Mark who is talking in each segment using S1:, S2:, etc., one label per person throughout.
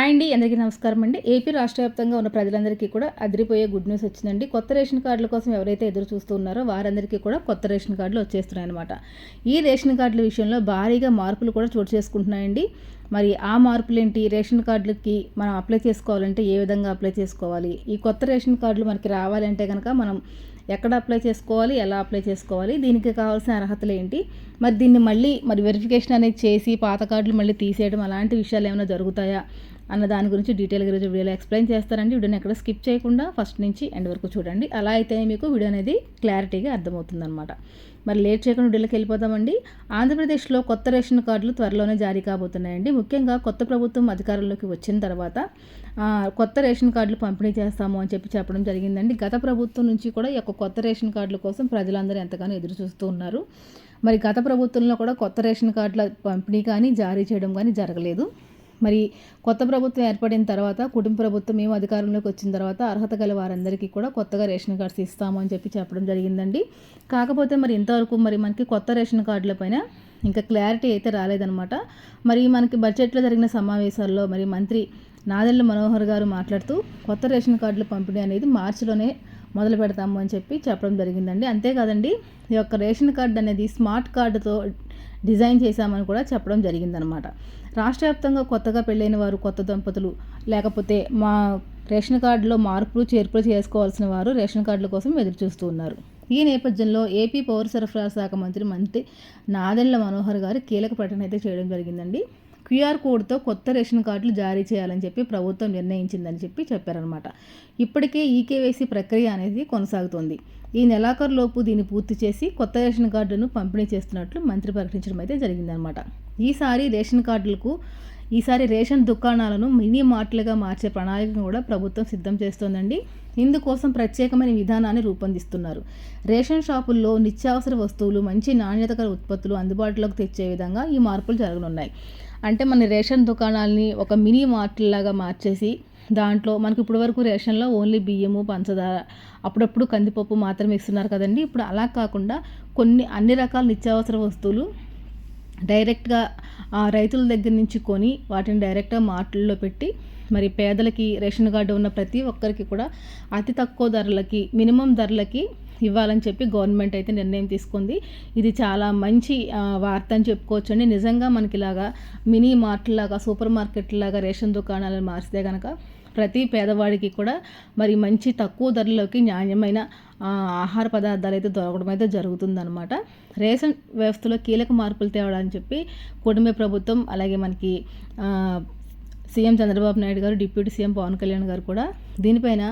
S1: Hi అండి అందరికీ నమస్కారం అండి. ఏపీ రాష్ట్ర వ్యాప్తంగా ఉన్న ప్రజలందరికీ కూడా అదిరిపోయే గుడ్ న్యూస్ వచ్చిందండి. కొత్త రేషన్ కార్డుల కోసం ఎవరైతే ఎదురు చూస్తూ ఉన్నారో వారందరికీ కూడా కొత్త రేషన్ కార్డులు వచ్చేస్తున్నాయన్నమాట. ఈ రేషన్ కార్డుల విషయంలో భారీగా మార్పులు కూడా చోటు చేసుకుంటున్నాయండి. మరి ఆ మార్పులు ఏంటి రేషన్ కార్డులకి మనం అప్లై చేసుకోవాలంటే ఏ విధంగా అప్లై చేసుకోవాలి? ఈ కొత్త రేషన్ కార్డులు మనకి రావాలంటే కనుక మనం ఎక్కడ అప్లై చేసుకోవాలి? ఎలా అప్లై చేసుకోవాలి? దీనికి కావాల్సిన అర్హతలు ఏంటి? మరి దీన్ని మళ్ళీ మరి వెరిఫికేషన్ అనేది చేసి పాత కార్డులు మళ్ళీ తీసేయడం అలాంటి విషయాలు ఏమైనా జరుగుతాయా? అన్న దాని గురించి డీటెయిల్గా ఈరోజు వీడియోలో ఎక్స్ప్లెయిన్ చేస్తారండి. వీడియోని ఎక్కడ స్కిప్ చేయకుండా ఫస్ట్ నుంచి ఎండ్ వరకు చూడండి. అలా అయితే మీకు వీడియో అనేది క్లారిటీగా అర్థమవుతుంది అనమాట మరి లేట్ చేయకుండా వీడియోకి వెళ్ళిపోతామండి ఆంధ్రప్రదేశ్లో కొత్త రేషన్ కార్డులు త్వరలోనే జారీ కాబోతున్నాయండి. ముఖ్యంగా కొత్త ప్రభుత్వం అధికారంలోకి వచ్చిన తర్వాత కొత్త రేషన్ కార్డులు పంపిణీ చేస్తాము అని చెప్పి చెప్పడం జరిగిందండి. గత ప్రభుత్వం నుంచి కూడా ఈ యొక్క కొత్త రేషన్ కార్డుల కోసం ప్రజలందరూ ఎంతగానో ఎదురు చూస్తూ ఉన్నారు. మరి గత ప్రభుత్వంలో కూడా కొత్త రేషన్ కార్డుల పంపిణీ కానీ జారీ చేయడం కానీ జరగలేదు. మరి కొత్త ప్రభుత్వం ఏర్పడిన తర్వాత కుటుంబ ప్రభుత్వం మేము అధికారంలోకి వచ్చిన తర్వాత అర్హత గల వారందరికీ కూడా కొత్తగా రేషన్ కార్డ్స్ ఇస్తాము అని చెప్పి చెప్పడం జరిగిందండి. కాకపోతే మరి ఇంతవరకు మరి మనకి కొత్త రేషన్ కార్డుల పైన ఇంకా క్లారిటీ అయితే రాలేదనమాట మరి మనకి బడ్జెట్లో జరిగిన సమావేశాల్లో మరి మంత్రి నాదెళ్ళ మనోహర్ గారు మాట్లాడుతూ కొత్త రేషన్ కార్డుల పంపిణీ అనేది మార్చిలోనే మొదలు పెడతాము అని చెప్పి చెప్పడం జరిగిందండి. అంతేకాదండి ఈ యొక్క రేషన్ కార్డు అనేది స్మార్ట్ కార్డుతో డిజైన్ చేశామని కూడా చెప్పడం జరిగిందనమాట. రాష్ట్ర వ్యాప్తంగా కొత్తగా పెళ్ళైన వారు కొత్త దంపతులు లేకపోతే మా రేషన్ కార్డులో మార్పులు చేర్పులు చేసుకోవాల్సిన వారు రేషన్ కార్డుల కోసం ఎదురు చూస్తూ ఉన్నారు. ఈ నేపథ్యంలో ఏపీ పౌర సరఫరా శాఖ మంత్రి మంత్రి నాదెండ్ల మనోహర్ గారు కీలక ప్రకటన అయితే చేయడం జరిగిందండి. క్యూఆర్ కోడ్తో కొత్త రేషన్ కార్డులు జారీ చేయాలని చెప్పి ప్రభుత్వం నిర్ణయించిందని చెప్పి చెప్పారనమాట ఇప్పటికే ఈకేవైసీ ప్రక్రియ అనేది కొనసాగుతోంది. ఈ నెలాఖరులోపు దీన్ని పూర్తి చేసి కొత్త రేషన్ కార్డులను పంపిణీ చేస్తున్నట్లు మంత్రి ప్రకటించడం అయితే జరిగిందనమాట ఈసారి రేషన్ కార్డులకు ఈసారి రేషన్ దుకాణాలను మినీ మార్ట్లుగా మార్చే ప్రణాళికను కూడా ప్రభుత్వం సిద్ధం చేస్తోందండి. ఇందుకోసం ప్రత్యేకమైన విధానాన్ని రూపొందిస్తున్నారు. రేషన్ షాపుల్లో నిత్యావసర వస్తువులు మంచి నాణ్యత గల ఉత్పత్తులు అందుబాటులోకి తెచ్చే విధంగా ఈ మార్పులు జరగనున్నాయి. అంటే మన రేషన్ దుకాణాలని ఒక మినీ మార్ట్లాగా మార్చేసి దాంట్లో మనకు ఇప్పటివరకు రేషన్లో ఓన్లీ బియ్యము పంచదార అప్పుడప్పుడు కందిపప్పు మాత్రమే ఇస్తున్నారు కదండి. ఇప్పుడు అలా కాకుండా కొన్ని అన్ని రకాల నిత్యావసర వస్తువులు డైరెక్ట్గా రైతుల దగ్గర నుంచి కొని వాటిని డైరెక్ట్గా మార్టుల్లో పెట్టి మరి పేదలకి రేషన్ కార్డు ఉన్న ప్రతి ఒక్కరికి కూడా అతి తక్కువ ధరలకి మినిమం ధరలకి ఇవ్వాలని చెప్పి గవర్నమెంట్ అయితే నిర్ణయం తీసుకుంది. ఇది చాలా మంచి వార్త అని చెప్పుకోవచ్చు అండి నిజంగా మనకి ఇలాగా మినీ మార్ట్ లాగా సూపర్ మార్కెట్ లాగా రేషన్ దుకాణాలను మార్చితే కనుక ప్రతి పేదవాడికి కూడా మరి మంచి తక్కువ ధరలోకి నాణ్యమైన ఆహార పదార్థాలు అయితే దొరకడం అయితే జరుగుతుందనమాట రేషన్ వ్యవస్థలో కీలక మార్పులు తేవడానికి చెప్పి కుటుంబ ప్రభుత్వం అలాగే మనకి సీఎం చంద్రబాబు నాయుడు గారు డిప్యూటీ సీఎం పవన్ కళ్యాణ్ గారు కూడా దీనిపైన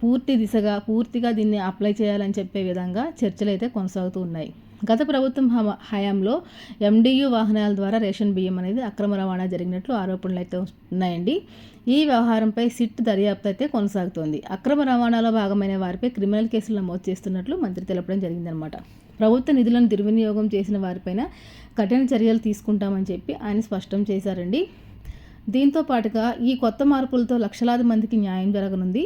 S1: పూర్తి దిశగా పూర్తిగా దీన్ని అప్లై చేయాలని చెప్పే విధంగా చర్చలు అయితే కొనసాగుతూ ఉన్నాయి. గత ప్రభుత్వం హయాంలో ఎండియు వాహనాల ద్వారా రేషన్ బియ్యం అనేది అక్రమ రవాణా జరిగినట్లు ఆరోపణలు అయితే ఉన్నాయండి. ఈ వ్యవహారంపై సిట్ దర్యాప్తు అయితే కొనసాగుతోంది. అక్రమ రవాణాలో భాగమైన వారిపై క్రిమినల్ కేసులు నమోదు చేస్తున్నట్లు మంత్రి తెలపడం జరిగిందనమాట ప్రభుత్వ నిధులను దుర్వినియోగం చేసిన వారిపైన కఠిన చర్యలు తీసుకుంటామని చెప్పి ఆయన స్పష్టం చేశారండి. దీంతో పాటుగా ఈ కొత్త మార్పులతో లక్షలాది మందికి న్యాయం జరగనుంది.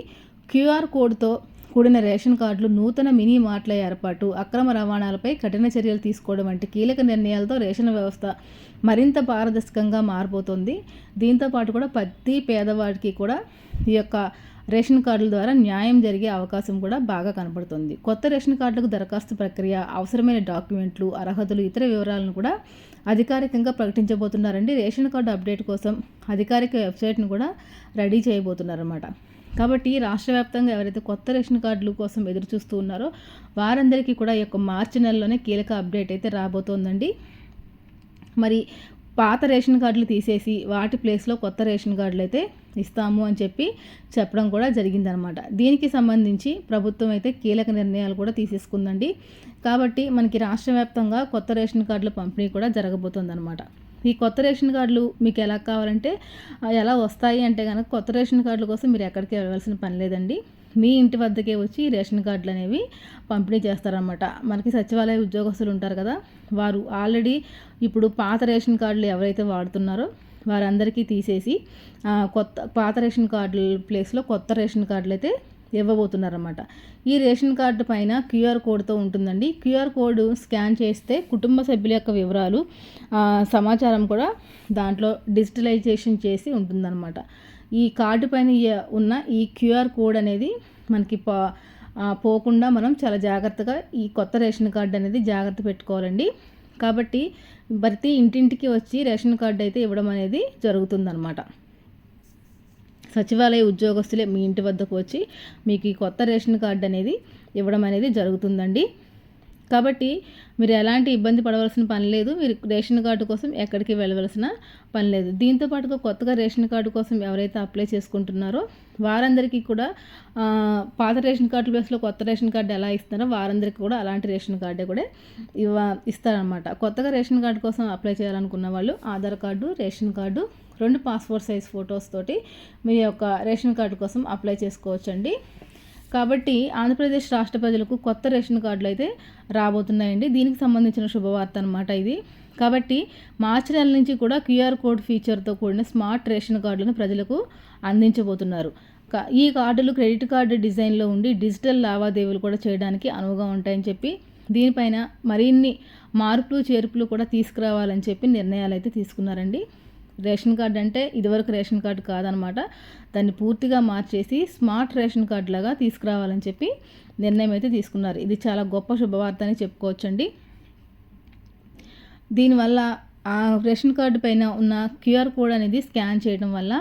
S1: క్యూఆర్ కోడ్తో కూడిన రేషన్ కార్డులు నూతన మినీ మార్ట్ల ఏర్పాటు అక్రమ రవాణాలపై కఠిన చర్యలు తీసుకోవడం వంటి కీలక నిర్ణయాలతో రేషన్ వ్యవస్థ మరింత పారదర్శకంగా మారిపోతుంది దీంతో పాటు కూడా ప్రతి పేదవాడికి కూడా ఈ యొక్క రేషన్ కార్డుల ద్వారా న్యాయం జరిగే అవకాశం కూడా బాగా కనపడుతుంది. కొత్త రేషన్ కార్డులకు దరఖాస్తు ప్రక్రియ అవసరమైన డాక్యుమెంట్లు అర్హతలు ఇతర వివరాలను కూడా అధికారికంగా ప్రకటించబోతున్నారండి. రేషన్ కార్డు అప్డేట్ కోసం అధికారిక వెబ్సైట్ను కూడా రెడీ చేయబోతున్నారన్నమాట. కాబట్టి రాష్ట్ర వ్యాప్తంగా ఎవరైతే కొత్త రేషన్ కార్డుల కోసం ఎదురు చూస్తూ ఉన్నారో వారందరికీ కూడా ఈ యొక్క మార్చి నెలలోనే కీలక అప్డేట్ అయితే రాబోతోందండి. మరి పాత రేషన్ కార్డులు తీసేసి వాటి ప్లేస్లో కొత్త రేషన్ కార్డులు అయితే ఇస్తాము అని చెప్పి చెప్పడం కూడా జరిగిందనమాట. దీనికి సంబంధించి ప్రభుత్వం అయితే కీలక నిర్ణయాలు కూడా తీసేసుకుందండి. కాబట్టి మనకి రాష్ట్ర వ్యాప్తంగా కొత్త రేషన్ కార్డుల పంపిణీ కూడా జరగబోతుందన్నమాట ఈ కొత్త రేషన్ కార్డులు మీకు ఎలా కావాలంటే ఎలా వస్తాయి అంటే కనుక కొత్త రేషన్ కార్డుల కోసం మీరు ఎక్కడికి వెళ్ళవలసిన పని లేదండి. మీ ఇంటి వద్దకే వచ్చి రేషన్ కార్డులు అనేవి పంపిణీ చేస్తారనమాట మనకి సచివాలయ ఉద్యోగస్తులు ఉంటారు కదా వారు ఆల్రెడీ ఇప్పుడు పాత రేషన్ కార్డులు ఎవరైతే వాడుతున్నారో వారందరికీ తీసేసి కొత్త పాత రేషన్ కార్డుల ప్లేస్లో కొత్త రేషన్ కార్డులు అయితే ఇవ్వబోతున్నారన్నమాట. ఈ రేషన్ కార్డు పైన క్యూఆర్ కోడ్తో ఉంటుందండి. క్యూఆర్ కోడ్ స్కాన్ చేస్తే కుటుంబ సభ్యుల యొక్క వివరాలు సమాచారం కూడా దాంట్లో డిజిటలైజేషన్ చేసి ఉంటుందన్నమాట. ఈ కార్డు పైన ఉన్న ఈ క్యూఆర్ కోడ్ అనేది మనకి పోకుండా మనం చాలా జాగ్రత్తగా ఈ కొత్త రేషన్ కార్డు అనేది జాగ్రత్త పెట్టుకోవాలండి. కాబట్టి ప్రతి ఇంటింటికి వచ్చి రేషన్ కార్డు అయితే ఇవ్వడం అనేది జరుగుతుందన్నమాట. సచివాలయ ఉద్యోగస్తులే మీ ఇంటి వద్దకు వచ్చి మీకు ఈ కొత్త రేషన్ కార్డు అనేది ఇవ్వడం అనేది జరుగుతుందండి. కాబట్టి మీరు ఎలాంటి ఇబ్బంది పడవలసిన పని లేదు. మీరు రేషన్ కార్డు కోసం ఎక్కడికి వెళ్ళవలసిన పని లేదు. దీంతో పాటుగా కొత్తగా రేషన్ కార్డు కోసం ఎవరైతే అప్లై చేసుకుంటున్నారో వారందరికీ కూడా పాత రేషన్ కార్డు ప్లేస్లో కొత్త రేషన్ కార్డు ఎలా ఇస్తున్నారో వారందరికీ కూడా అలాంటి రేషన్ కార్డే కూడా ఇవ్వ ఇస్తారనమాట కొత్తగా రేషన్ కార్డు కోసం అప్లై చేయాలనుకున్న వాళ్ళు ఆధార్ కార్డు రేషన్ కార్డు రెండు పాస్పోర్ట్ సైజ్ ఫొటోస్ తోటి మీ యొక్క రేషన్ కార్డు కోసం అప్లై చేసుకోవచ్చండి. కాబట్టి ఆంధ్రప్రదేశ్ రాష్ట్ర ప్రజలకు కొత్త రేషన్ కార్డులు అయితే రాబోతున్నాయండి. దీనికి సంబంధించిన శుభవార్త అనమాట ఇది. కాబట్టి మార్చి నెల నుంచి కూడా క్యూఆర్ కోడ్ ఫీచర్తో కూడిన స్మార్ట్ రేషన్ కార్డులను ప్రజలకు అందించబోతున్నారు. ఈ కార్డులు క్రెడిట్ కార్డు డిజైన్లో ఉండి డిజిటల్ లావాదేవీలు కూడా చేయడానికి అనువుగా ఉంటాయని చెప్పి దీనిపైన మరిన్ని మార్పులు చేర్పులు కూడా తీసుకురావాలని చెప్పి నిర్ణయాలు అయితే తీసుకున్నారండి. రేషన్ కార్డు అంటే ఇదివరకు రేషన్ కార్డు కాదనమాట. దాన్ని పూర్తిగా మార్చేసి స్మార్ట్ రేషన్ కార్డు లాగా తీసుకురావాలని చెప్పి నిర్ణయం అయితే తీసుకున్నారు. ఇది చాలా గొప్ప శుభవార్త అని చెప్పుకోవచ్చండి. దీనివల్ల ఆ రేషన్ కార్డు పైన ఉన్న క్యూఆర్ కోడ్ అనేది స్కాన్ చేయడం వల్ల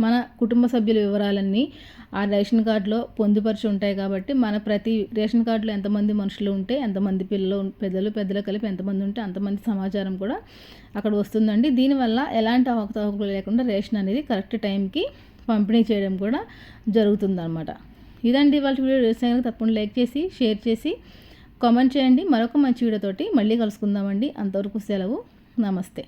S1: మన కుటుంబ సభ్యుల వివరాలన్నీ ఆ రేషన్ కార్డులో పొందుపరిచి ఉంటాయి కాబట్టి మన ప్రతి రేషన్ కార్డులో ఎంతమంది మనుషులు ఉంటే ఎంతమంది పిల్లలు పెద్దలు పెద్దలు కలిపి ఎంతమంది ఉంటే అంతమంది సమాచారం కూడా అక్కడ వస్తుందండి. దీనివల్ల ఎలాంటి అవకతవకలు లేకుండా రేషన్ అనేది కరెక్ట్ టైంకి పంపిణీ చేయడం కూడా జరుగుతుందన్నమాట. ఇదండి వాళ్ళ వీడియో. రేషన్ తప్పకుండా లైక్ చేసి షేర్ చేసి కామెంట్ చేయండి. మరొక మంచి వీడియోతోటి మళ్ళీ కలుసుకుందామండి. అంతవరకు సెలవు. నమస్తే.